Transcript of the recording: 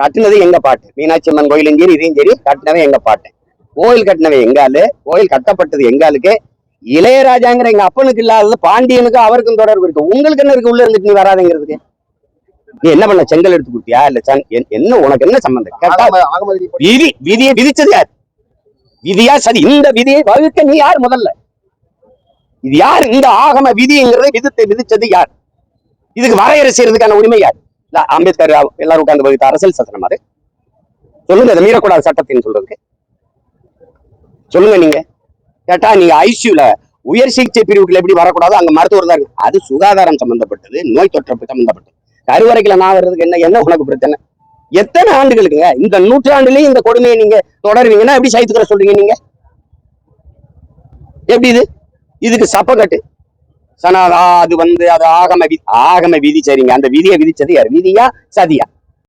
கட்டினது எங்க பாட்டு? மீனாட்சி அம்மன் கோயிலும் சரி இதையும் சரி கட்டினவே எங்க பாட்டு? கோயில் கட்டினவே எங்காலு கோயில் கட்டப்பட்டது எங்காலுக்கு இளையராஜாங்கிற எங்க அப்பனுக்கு இல்லாதது பாண்டியனுக்கு அவருக்கும் தொடர்பு இருக்கு. உங்களுக்கு என்ன இருக்கு? உள்ள இருந்துட்டு நீ வராதுங்கிறதுக்கு. நீ என்ன பண்ண? செங்கல் எடுத்து கொடுத்தியா? இல்ல என்ன உனக்கு என்ன சம்பந்தம்? விதி விதியை விதிச்சது யார்? விதியா? சரி இந்த விதியை வகுக்க நீ யார் முதல்ல? இது யார்? இந்த ஆகம விதிங்கிறதை விதித்து விதிச்சது யார்? இதுக்கு வரையறை செய்யறதுக்கான உரிமை யார்? அம்பேத்கர் எல்லாரும் உட்கார்ந்து வகுத்த அரசியல் சாசனம் அது சொல்லுங்க அதை மீறக்கூடாது சட்டத்தின்னு சொல்றதுக்கு. சொல்லுங்க நீங்க. கேட்டா நீங்க ஐசியூல உயர் சிகிச்சை பிரிவுகள் எப்படி வரக்கூடாதோ அங்க மருத்துவர் தான் இருக்கு அது சுகாதாரம் சம்பந்தப்பட்டது நோய் தொற்று சம்பந்தப்பட்டது. கருவறைக்குள்ள நான் வர்றதுக்கு என்ன என்ன உனக்கு பிரச்சனை? எத்தனை ஆண்டுகளுக்குங்க? இந்த நூற்றாண்டுலயும் இந்த கொடுமையை நீங்க தொடருவீங்கன்னா எப்படி சைத்துக்கிற சொல்றீங்க நீங்க? எப்படி இது? இதுக்கு சப்பக்கட்டு சனாதா அது வந்து அது ஆகம விதி ஆகம விதி சரிங்க. அந்த விதியை விதிச்சது யார்? விதியா சதியா?